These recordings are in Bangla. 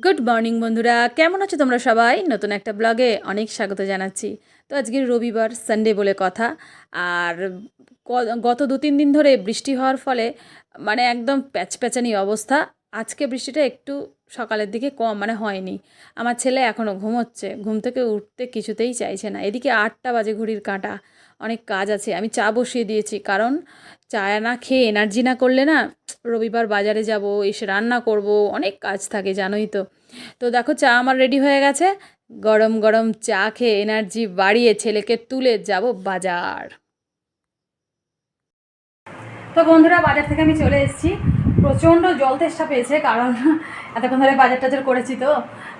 গুড মর্নিং বন্ধুরা। কেমন আছো তোমরা সবাই? নতুন একটা ব্লগে অনেক স্বাগত জানাচ্ছি। তো আজকে রবিবার সানডে বলে কথা। আর গত দু তিন দিন ধরে বৃষ্টি হওয়ার ফলে মানে একদম প্যাচপ্যাচানি অবস্থা। আজকে বৃষ্টিটা একটু সকালের দিকে কম মানে হয়নি। আমার ছেলে এখনও ঘুমোচ্ছে, ঘুম থেকে উঠতে কিছুতেই চাইছে না। এদিকে আটটা বাজে ঘড়ির কাঁটা, অনেক কাজ আছে। আমি চা বসিয়ে দিয়েছি, কারণ চা না খেয়ে এনার্জি না করলে না রবিবার বাজারে যাব, এসে রান্না করব, অনেক কাজ থাকে, জানোই তো। তো দেখো চা আমার রেডি হয়ে গেছে। গরম গরম চা খেয়ে এনার্জি বাড়িয়ে ছেলেকে তুলে যাব বাজার। তো বন্ধুরা, বাজার থেকে আমি চলে এসেছি। প্রচণ্ড জল তেষ্টা পেয়েছে, কারণ এতক্ষণ ধরে বাজার টাজার করেছি তো।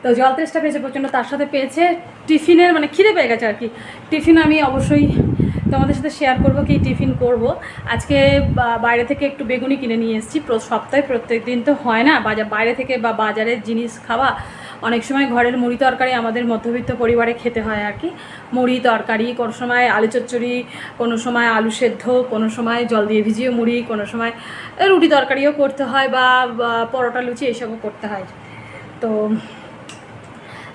তো জল তেষ্টা পেয়েছে প্রচণ্ড, তার সাথে পেয়েছে টিফিনের মানে খিদে পেয়ে গেছে আর কি। টিফিন আমি অবশ্যই তোমাদের সাথে শেয়ার করব কি টিফিন করব। আজকে বাইরে থেকে একটু বেগুনি কিনে নিয়ে এসেছি সপ্তাহে প্রত্যেক দিন তো হয় না বাজার বাইরে থেকে বা বাজারের জিনিস খাওয়া অনেক সময় ঘরের মুড়ি তরকারি আমাদের মধ্যবিত্ত পরিবারে খেতে হয় আর কি। মুড়ি তরকারি, কোনো সময় আলু চচ্চড়ি, কোনো সময় আলু সেদ্ধ, কোনো সময় জল দিয়ে ভিজিয়ে মুড়ি, কোনো সময় রুটি তরকারিও করতে হয় বা পরোটা, লুচি এইসবও করতে হয়। তো,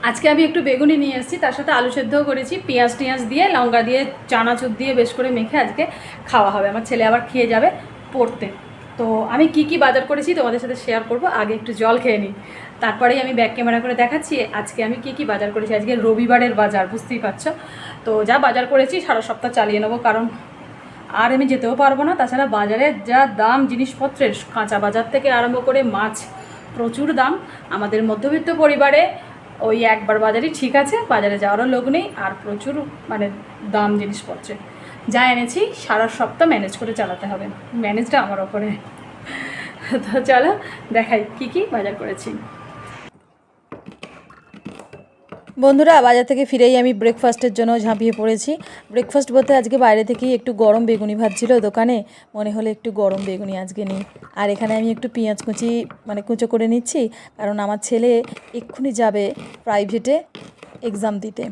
আজকে আমি একটু বেগুনি নিয়ে এসেছি, তার সাথে আলু সেদ্ধও করেছি, পেঁয়াজ টিয়াজ দিয়ে, লঙ্কা দিয়ে, চানাচুর দিয়ে বেশ করে মেখে আজকে খাওয়া হবে। আমার ছেলে আবার খেয়ে যাবে পড়তে। তো আমি কি কি বাজার করেছি তোমাদের সাথে শেয়ার করব, আগে একটু জল খেয়ে নিই। তারপরেই আমি ব্যাক ক্যামেরা করে দেখাচ্ছি, আজকে আমি কি কি বাজার করেছি, আজকে রবিবারের বাজার, বুঝতেই পারছ? তো যা বাজার করেছি সারা সপ্তাহ চালিয়ে নেব, কারণ আর আমি যেতেও পারব না। তাছাড়া বাজারে যা দাম, জিনিসপত্রের, কাঁচা বাজার থেকে আরম্ভ করে মাছ, প্রচুর দাম। আমাদের মধ্যবিত্ত পরিবারে ওই একবার বাজারই ঠিক আছে, বাজারে যাওয়ারও লোক নেই, আর প্রচুর মানে দাম জিনিসপত্রে যা এনেছি সারা সপ্তাহ ম্যানেজ করে চালাতে হবে। ম্যানেজটা আমার ওপরে। তো চলো দেখাই কি কি বাজার করেছি। বন্ধুরা, বাজার থেকে ফিরেই আমি ব্রেকফাস্টের জন্য ঝাঁপিয়ে পড়েছি। ব্রেকফাস্ট বলতে আজকে বাইরে থেকেই একটু গরম বেগুনি ভাজছিল দোকানে, মনে হলো একটু গরম বেগুনি আজকে নিই। আর এখানে আমি একটু পেঁয়াজ কুচি মানে কুচো করে নিচ্ছি, কারণ আমার ছেলে এক্ষুনি যাবে প্রাইভেটে এক্সাম দিতে।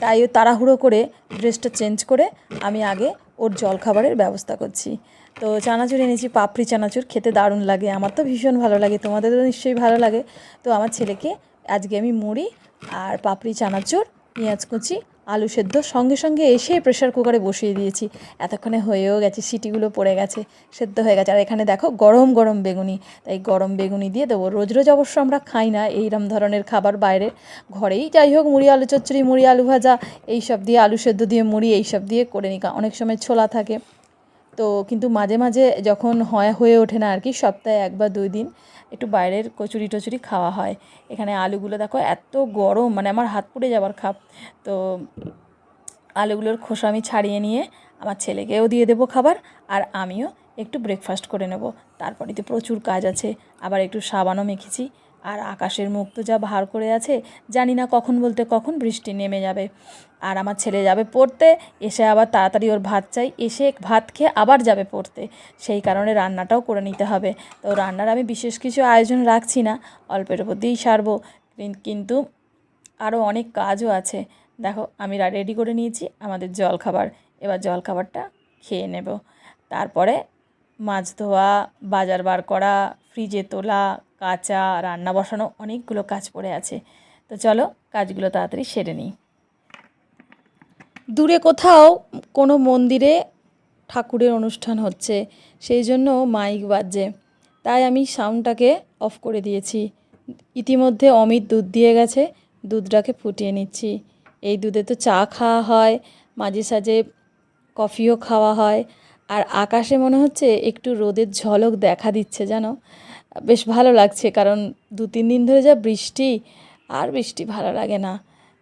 তাই ও তাড়াহুড়ো করে ড্রেসটা চেঞ্জ করে আমি আগে ওর জলখাবারের ব্যবস্থা করছি। তো চানাচুর এনেছি, পাপড়ি চানাচুর, খেতে দারুণ লাগে। আমার তো ভীষণ ভালো লাগে, তোমাদের তো নিশ্চয়ই ভালো লাগে। তো আমার ছেলেকে আজকে আমি মুড়ি আর পাপড়ি, চানাচুর, পেঁয়াজ কুচি আলু সেদ্ধ সঙ্গে সঙ্গে এসে প্রেশার কুকারে বসিয়ে দিয়েছি। এতক্ষণে হয়েও গেছে, সিটিগুলো পড়ে গেছে, সেদ্ধ হয়ে গেছে। আর এখানে দেখো, গরম গরম বেগুনি। তাই গরম বেগুনি দিয়ে দেবো। রোজ রোজ অবশ্য আমরা খাই না এইরম ধরনের খাবার বাইরে। ঘরেই যাই হোক, মুড়ি, আলু চচ্চড়ি, মুড়ি, আলু ভাজা, এইসব দিয়ে আলু সেদ্ধ দিয়ে, মুড়ি, এইসব দিয়ে করে নিই। অনেক সময় ছোলা থাকে। তো কিন্তু মাঝে মাঝে যখন হয়, হয়ে ওঠে না আর কি সপ্তাহে এক বা দুই দিন একটু বাইরের কচুরি টচুরি খাওয়া হয়। এখানে আলুগুলো দেখো এত গরম মানে আমার হাত পুড়ে যাবার খাপ। তো আলুগুলোর খোসা আমি ছাড়িয়ে নিয়ে আমার ছেলেকেও দিয়ে দেবো খাবার আর আমিও একটু ব্রেকফাস্ট করে নেব। তারপরে তো প্রচুর কাজ আছে, আবার একটু সাবানও মেখেছি। আর আকাশের মুখ তো যা ভার করে আছে, জানি না কখন বলতে কখন বৃষ্টি নেমে যাবে। আর আমার ছেলে যাবে পড়তে, এসে আবার তাড়াতাড়ি ওর ভাত চাই, এসে ভাত খেয়ে আবার যাবে পড়তে। সেই কারণে রান্নাটাও করে নিতে হবে। তো রান্নার আমি বিশেষ কিছু আয়োজন রাখছি না, অল্পের উপর দিয়েই সারবো কিন্তু আরও অনেক কাজও আছে। দেখো, আমি রেডি করে নিয়েছি আমাদের জলখাবার। এবার জলখাবারটা খেয়ে নেব। তারপরে মাছ ধোয়া, বাজার বার করা ফ্রিজে তোলা, কাঁচা, রান্না বসানো অনেকগুলো কাজ পড়ে আছে। তো চলো কাজগুলো তাড়াতাড়ি সেরে নিই। দূরে কোথাও কোনো মন্দিরে ঠাকুরের অনুষ্ঠান হচ্ছে, সেই জন্য মাইক বাজছে। তাই আমি সাউন্ডটাকে অফ করে দিয়েছি। ইতিমধ্যে অমিত দুধ দিয়ে গেছে, দুধটাকে ফুটিয়ে নিচ্ছি। এই দুধে তো চা খাওয়া হয়, মাঝে সাঝে কফিও খাওয়া হয়। আর আকাশে মনে হচ্ছে একটু রোদের ঝলক দেখা দিচ্ছে, জানো? বেশ ভালো লাগছে, কারণ দু তিন দিন ধরে যা বৃষ্টি, আর বৃষ্টি ভালো লাগে না।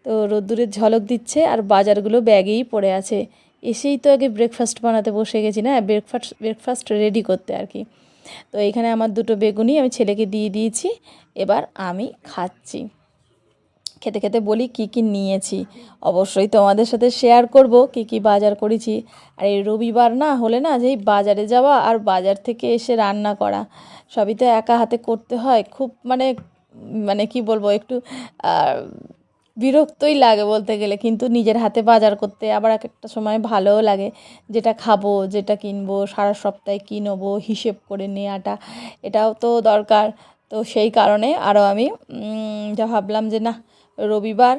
তো রোদ্দুরের ঝলক দিচ্ছে, আর বাজারগুলো ব্যাগেই পড়ে আছে। এসেই তো আগে ব্রেকফাস্ট বানাতে বসে গেছি, না? ব্রেকফাস্ট ব্রেকফাস্ট রেডি করতে আর কি। তো এখানে আমার দুটো বেগুনি আমি ছেলেকে দিয়ে দিয়েছি, এবার আমি খাচ্ছি। খেতে খেতে বলি, কি কি নিয়েছি? অবশ্যই তোমাদের সাথে শেয়ার করব, কি কি বাজার করেছি। আর এই রবিবার না হলে না যেই বাজারে যাওয়া আর বাজার থেকে এসে রান্না করা, সবই তো একা হাতে করতে হয়। খুব মানে মানে কি বলব, একটু বিরক্তই লাগে বলতে গেলে। কিন্তু নিজের হাতে বাজার করতে আবার এক একটা সময় ভালোও লাগে। যেটা খাব, যেটা কিনবো, সারা সপ্তাহে কী নেব, হিসেব করে নেওয়াটা, এটাও তো দরকার। তো সেই কারণে আরও আমি যা ভাবলাম যে না রবিবার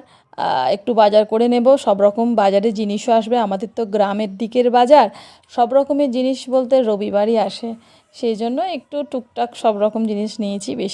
একটু বাজার করে নেব। সব রকম বাজারে জিনিসও আসবে। আমাদের তো গ্রামের দিকের বাজার, সব রকমের জিনিস বলতে রবিবারই আসে। সেই জন্য একটু টুকটাক সব রকম জিনিস নিয়েছি বেশি।